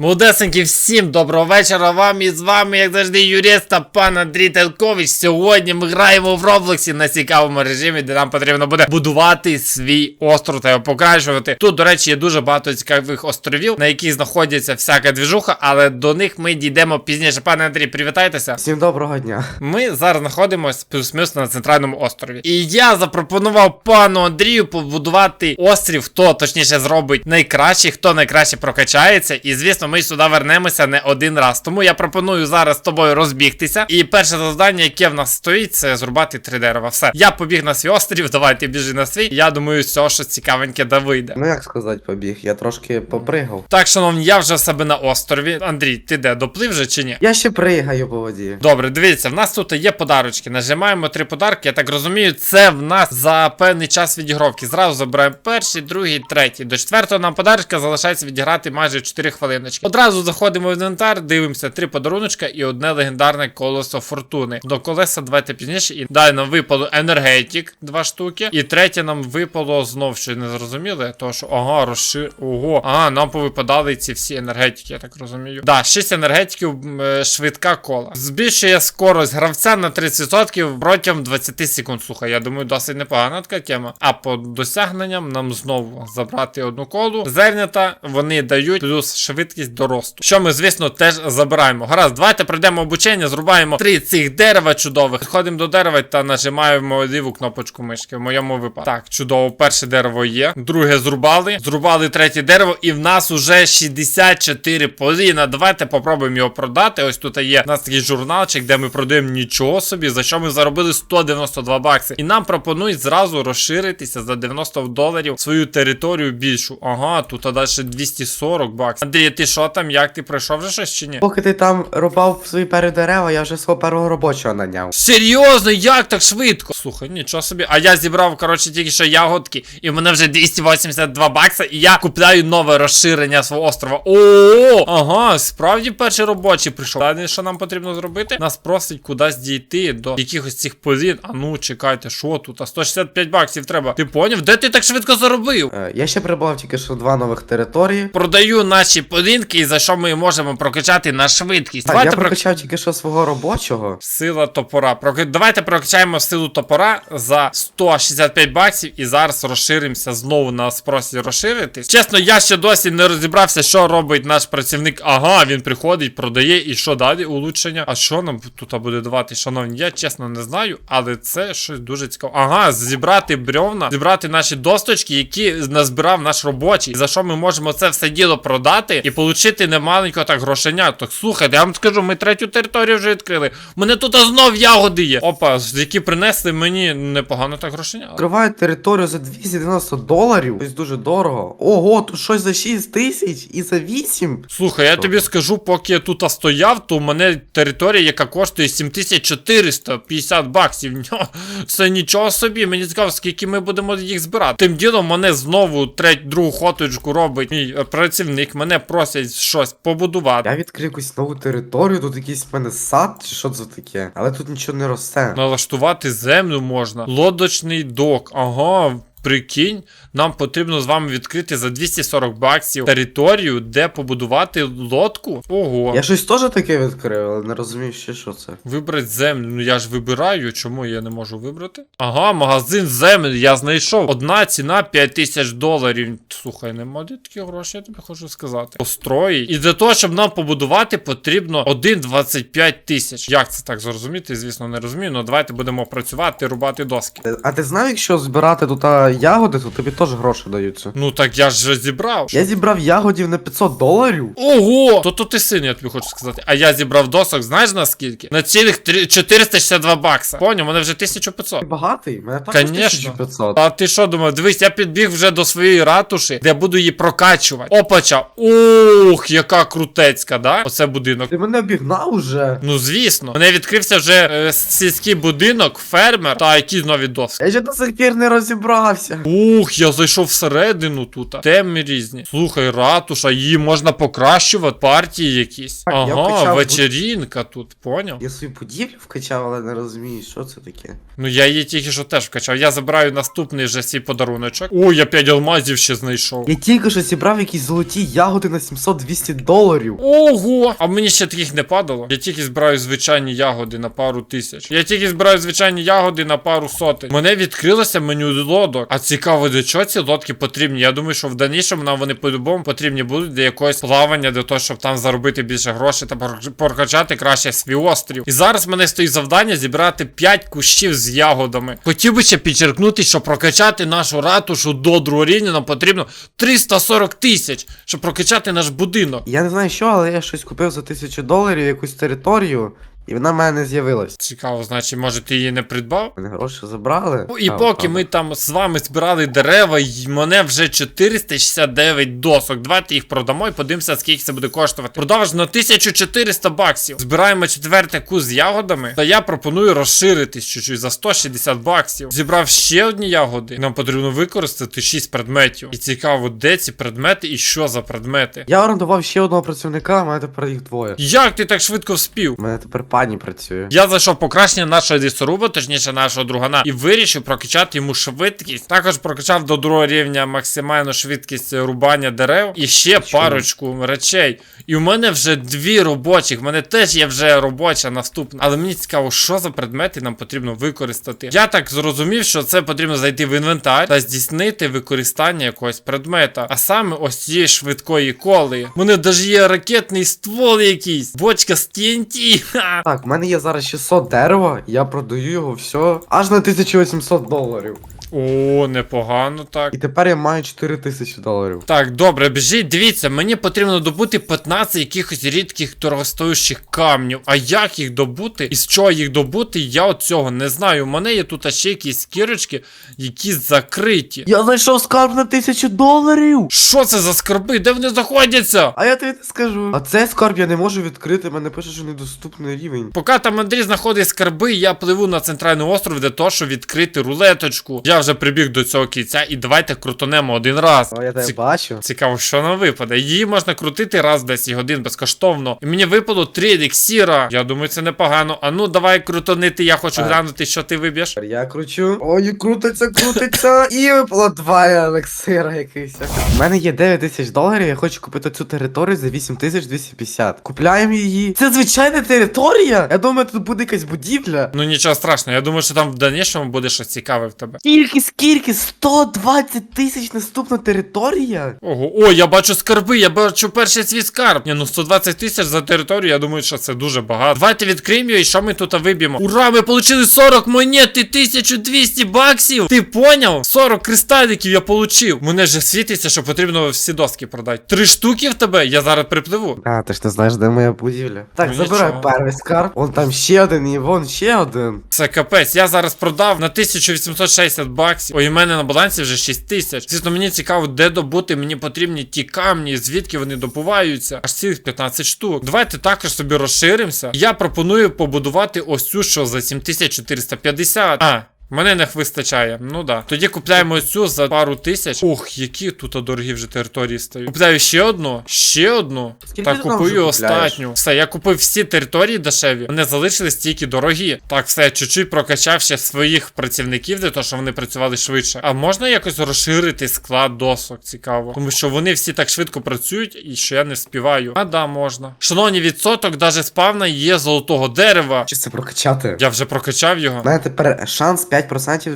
Молодесенькі, всім доброго вечора вам і з вами, як завжди, юрист та пан Андрій Телкович. Сьогодні ми граємо в Роблоксі на цікавому режимі, де нам потрібно буде будувати свій остров та його покращувати. Тут, до речі, є дуже багато цікавих островів, на яких знаходиться всяка двіжуха, але до них ми дійдемо пізніше. Пане Андрій, привітайтеся. Всім доброго дня. Ми зараз знаходимося плюс-мінус на центральному острові. І я запропонував пану Андрію побудувати острів, хто точніше зробить найкраще, хто найкраще прокачається. І звісно, ми сюди вернемося не один раз. Тому я пропоную зараз з тобою розбігтися. І перше завдання, яке в нас стоїть, це зрубати три дерева. Все. Я побіг на свій острів, давай ти біжи на свій. Я думаю, з цього щось цікавеньке да вийде. Ну як сказати, побіг, я трошки попригав. Так, шановні, я вже в себе на острові. Андрій, ти де? Доплив вже чи ні? Я ще пригаю по воді. Добре, дивіться, в нас тут є подарочки. Нажимаємо три подарки. Я так розумію, це в нас за певний час відігровки. Зразу забираємо перший, другий, третій. До четвертого нам подарочка залишається відіграти майже 4 хвилиночки. Одразу заходимо в інвентар, дивимося три подаруночка і одне легендарне колесо фортуни. До колеса давайте пізніше. І далі нам випало енергетик, два штуки. І третє нам випало знов, що не зрозуміли. Тому що ага, розшир. Ого, ага, нам повипадали ці всі енергетики, я так розумію. Да, 6 енергетиків, е, швидка кола. Збільшує скорость гравця на 30% протягом 20 секунд. Слухай, я думаю, досить непогана така тема. А по досягненням нам знову забрати одну колу. Зернята вони дають плюс швидкість до росту. Що ми, звісно, теж забираємо. Гаразд, давайте пройдемо обучення, зрубаємо три цих дерева чудових. Підходимо до дерева та нажимаємо ліву кнопочку мишки. В моєму випадку. Так, чудово, перше дерево є. Друге зрубали. Зрубали третє дерево, і в нас уже 64 поліна. Давайте попробуємо його продати. Ось тут є у нас такий журналчик, де ми продаємо нічого собі, за що ми заробили 192 бакси. І нам пропонують зразу розширитися за 90 доларів свою територію більшу. Ага, тут а далі 240 баксів. Андрій, ти що там? Як ти пройшов вже щось чи ні? Поки ти там рубав свої перші дерева, я вже свого першого робочого наняв. Серйозно, як так швидко? Слухай, нічого собі. А я зібрав, коротше, тільки що ягодки, і в мене вже 282 бакса, і я купляю нове розширення свого острова. О, ага, справді перший робочий прийшов. Далі що нам потрібно зробити? Нас просить кудись дійти до якихось цих полін. А ну, чекайте, що тут? А 165 баксів треба. Ти поняв? Де ти так швидко заробив? Е, я ще прибав тільки що два нових території. Продаю наші полінки, і за що ми можемо прокачати на швидкість. Так, Давайте я про- прокачав тільки що свого робочого. Сила топора. Проки- Давайте прокачаємо силу топора за 165 баксів і зараз розширимося знову на спросі розширитись. Чесно, я ще досі не розібрався, що робить наш працівник. Ага, він приходить, продає і що далі? Улучшення. А що нам тут буде давати, шановні? Я чесно не знаю, але це щось дуже цікаво. Ага, зібрати бревна, зібрати наші досточки, які назбирав наш робочий. За що ми можемо це все діло продати і отримати немаленького так грошеня. Так слухайте, я вам скажу, ми третю територію вже відкрили. Мене тут знов ягоди є. Опа, які принесли мені непогано так грошеня. Відкриваю територію за 290 доларів. Ось дуже дорого. Ого, тут щось за 6 тисяч і за 8. Слухай, я тобі скажу, поки я тут стояв, то у мене територія, яка коштує 7450 баксів. Ньо, Це нічого собі. Мені цікаво, скільки ми будемо їх збирати. Тим ділом мене знову треть другу хоточку робить мій е, працівник. Мене просять щось побудувати. Я відкрив якусь нову територію, тут якийсь в мене сад, чи що це таке. Але тут нічого не росте. Налаштувати землю можна. Лодочний док. Ага. Прикинь, нам потрібно з вами відкрити за 240 баксів територію, де побудувати лодку. Ого. Я щось теж таке відкрив, але не розумію ще що це. Вибрати землю. Ну я ж вибираю, чому я не можу вибрати? Ага, магазин землі, я знайшов. Одна ціна 5 тисяч доларів. Слухай, нема такі гроші, я тобі хочу сказати. Построї. І для того, щоб нам побудувати, потрібно 1,25 тисяч. Як це так зрозуміти? Звісно, не розумію. Ну давайте будемо працювати, рубати доски. А ти знав, якщо збирати тут ягоди, то тобі теж гроші даються. Ну так я ж зібрав. Я зібрав ягодів на 500 доларів. Ого! То то ти син, я тобі хочу сказати. А я зібрав досок, знаєш на скільки? На цілих три- 462 бакса. Поняв, мене вже 1500. Ти багатий? Мене також Конечно. 1500. А ти що думав? Дивись, я підбіг вже до своєї ратуші, де буду її прокачувати. Опача. Ух, яка крутецька, да? Оце будинок. Ти мене обігнав уже. Ну звісно, мене відкрився вже е, сільський будинок, фермер та якісь нові доски. Я ще до сих пір не розібрався. Прокачався. Ух, я зайшов всередину тут. Темні різні. Слухай, ратуша, її можна покращувати, партії якісь. Так, я ага, вкачав вечерінка тут, поняв? Я свою будівлю вкачав, але не розумію, що це таке. Ну я її тільки що теж вкачав. Я забираю наступний вже свій подаруночок. Ой, я 5 алмазів ще знайшов. Я тільки що зібрав якісь золоті ягоди на 700-200 доларів. Ого! А мені ще таких не падало. Я тільки збираю звичайні ягоди на пару тисяч. Я тільки збираю звичайні ягоди на пару сотень. Мене відкрилося меню лодок. А цікаво, для чого ці лодки потрібні? Я думаю, що в дальнішому нам вони по-любому потрібні будуть для якогось плавання, для того, щоб там заробити більше грошей та прокачати краще свій острів. І зараз мене стоїть завдання зібрати 5 кущів з ягодами. Хотів би ще підчеркнути, що прокачати нашу ратушу до другого рівня нам потрібно 340 тисяч, щоб прокачати наш будинок. Я не знаю що, але я щось купив за 1000 доларів, якусь територію, і вона в мене не з'явилась. Цікаво, значить, може ти її не придбав? Мене гроші забрали. Ну, І А, поки правда. ми там з вами збирали дерева, й мене вже 469 досок. Давайте їх продамо і подивимося, скільки це буде коштувати. Продаж на 1400 баксів. Збираємо четверте кус з ягодами. Та я пропоную розширитись чуть-чуть за 160 баксів. Зібрав ще одні ягоди. Нам потрібно використати 6 предметів. І цікаво, де ці предмети і що за предмети. Я орендував ще одного працівника, а мене тепер їх двоє. Як ти так швидко вспів? Мене тепер пані працює. Я зайшов покращення нашого лісоруба, точніше нашого другана, і вирішив прокачати йому швидкість. Також прокачав до другого рівня максимальну швидкість рубання дерев і ще Що? парочку речей. І у мене вже дві робочих. В мене теж є вже робоча наступна. Але мені цікаво, що за предмети нам потрібно використати. Я так зрозумів, що це потрібно зайти в інвентар та здійснити використання якогось предмета. А саме ось цієї швидкої коли. У мене навіть є ракетний ствол якийсь, бочка з TNT. Ха! Так, в мене є зараз 600 дерева, я продаю його все аж на 1800 доларів. О, непогано так. І тепер я маю 4000 доларів. Так, добре, біжіть, дивіться, мені потрібно добути 15 якихось рідких дорогостоящих камнів. А як їх добути і з чого їх добути, я от цього не знаю. У мене є тут ще якісь кірочки, які закриті. Я знайшов скарб на 1000 доларів! Що це за скарби? Де вони знаходяться? А я тобі не скажу. А цей скарб я не можу відкрити, мене пише, що недоступний рівень. Поки там Андрій знаходить скарби, я пливу на центральний остров для того, щоб відкрити рулеточку. Я вже прибіг до цього кільця і давайте крутонемо один раз. О, я тебе Ці- бачу. Цікаво, що нам випаде. Її можна крутити раз в 10 годин безкоштовно. І мені випало 3 еліксіра. Я думаю, це непогано. А ну давай крутонити, я хочу Так. глянути, що ти виб'єш. Я кручу. Ой, крутиться, крутиться. І випало два елексира якийсь. У мене є 9 тисяч доларів, я хочу купити цю територію за 8250. Купляємо її. Це звичайна територія? Я думаю, тут буде якась будівля. Ну нічого страшного, я думаю, що там в дальнішому буде щось цікаве в тебе. Скільки, скільки? 120 тисяч наступна територія? Ого, о, я бачу скарби, я бачу перший свій скарб. Ні, ну 120 тисяч за територію, я думаю, що це дуже багато. Давайте відкриємо його і що ми тут виб'ємо. Ура, ми отримали 40 монет і 1200 баксів. Ти поняв? 40 кристаліків я получив. Мене же світиться, що потрібно всі доски продати. Три штуки в тебе, я зараз припливу. А, ти ж не знаєш, де моя будівля. Так, Ну, забирай нічого. перший скарб. Вон там ще один, і вон ще один. Це капець. Я зараз продав на 1860 баксів. Ой, у мене на балансі вже 6 тисяч. Звісно, мені цікаво, де добути. Мені потрібні ті камні, звідки вони добуваються. Аж цілих 15 штук. Давайте також собі розширимося. Я пропоную побудувати ось цю, що за 7450. А. Мене не вистачає, ну да. Тоді купляємо ось цю за пару тисяч. Ох, які тут дорогі вже території стають. Купляю ще одну, ще одну. Скільки ти купую остатню. Все, я купив всі території дешеві. Вони залишились тільки дорогі. Так, все, чуть-чуть прокачав ще своїх працівників для того, щоб вони працювали швидше. А можна якось розширити склад досок? Цікаво. Тому що вони всі так швидко працюють, і що я не співаю. А да, можна. Шановні, відсоток даже спавна є золотого дерева. Чи це прокачати? Я вже прокачав його. У тепер шанс 5%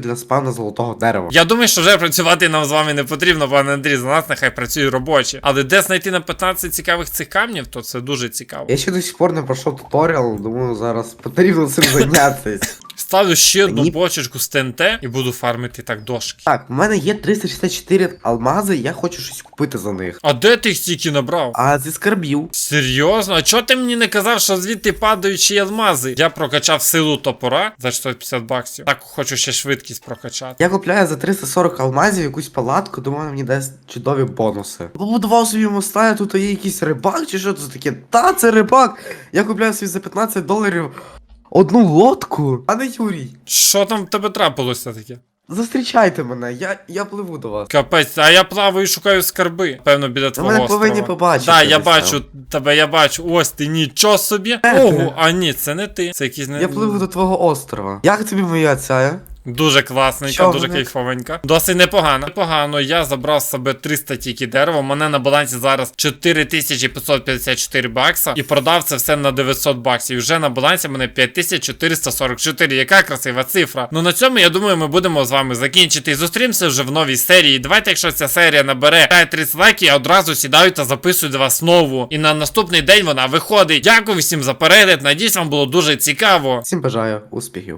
для спавна золотого дерева. Я думаю, що вже працювати нам з вами не потрібно, пане Андрій. За нас нехай працює робочі. Але де знайти на 15 цікавих цих камнів, то це дуже цікаво. Я ще до сих пор не пройшов туторіал, думаю, зараз потрібно цим зайнятися. Ставлю ще одну Ні. бочечку з ТНТ і буду фармити так дошки. Так, у мене є 364 алмази, я хочу щось купити за них. А де ти їх стільки набрав? А зі скарбів. Серйозно? А чого ти мені не казав, що звідти падають алмази? Я прокачав силу топора за 150 баксів. Так хочу ще швидкість прокачати. Я купляю за 340 алмазів якусь палатку, думаю, мені дасть чудові бонуси. Побудував собі моста, а тут є якийсь рибак чи що це таке? Та, це рибак! Я купляю собі за 15 доларів одну лодку, а не Юрій. Що там в тебе трапилося таке? Зустрічайте мене, я, я пливу до вас. Капець, а я плаваю і шукаю скарби. Певно, біля твого мене острова. повинні побачити Так, я десь бачу там. тебе, я бачу. Ось ти нічого собі. Де? Ого, а ні, це не ти. Це якийсь не. Я пливу до твого острова. Як тобі моя ця? Дуже класненька, Що дуже вони? кайфовенька. Досить непогано. Непогано, я забрав з себе 300 тільки дерева. У мене на балансі зараз 4554 бакса. І продав це все на 900 баксів. І вже на балансі мене 5444. Яка красива цифра. Ну на цьому я думаю, ми будемо з вами закінчити. І зустрімося вже в новій серії. Давайте, якщо ця серія набере 30 лайків, я одразу сідаю та записую до вас нову. І на наступний день вона виходить. Дякую всім за перегляд. Надіюсь, вам було дуже цікаво. Всім бажаю успіхів.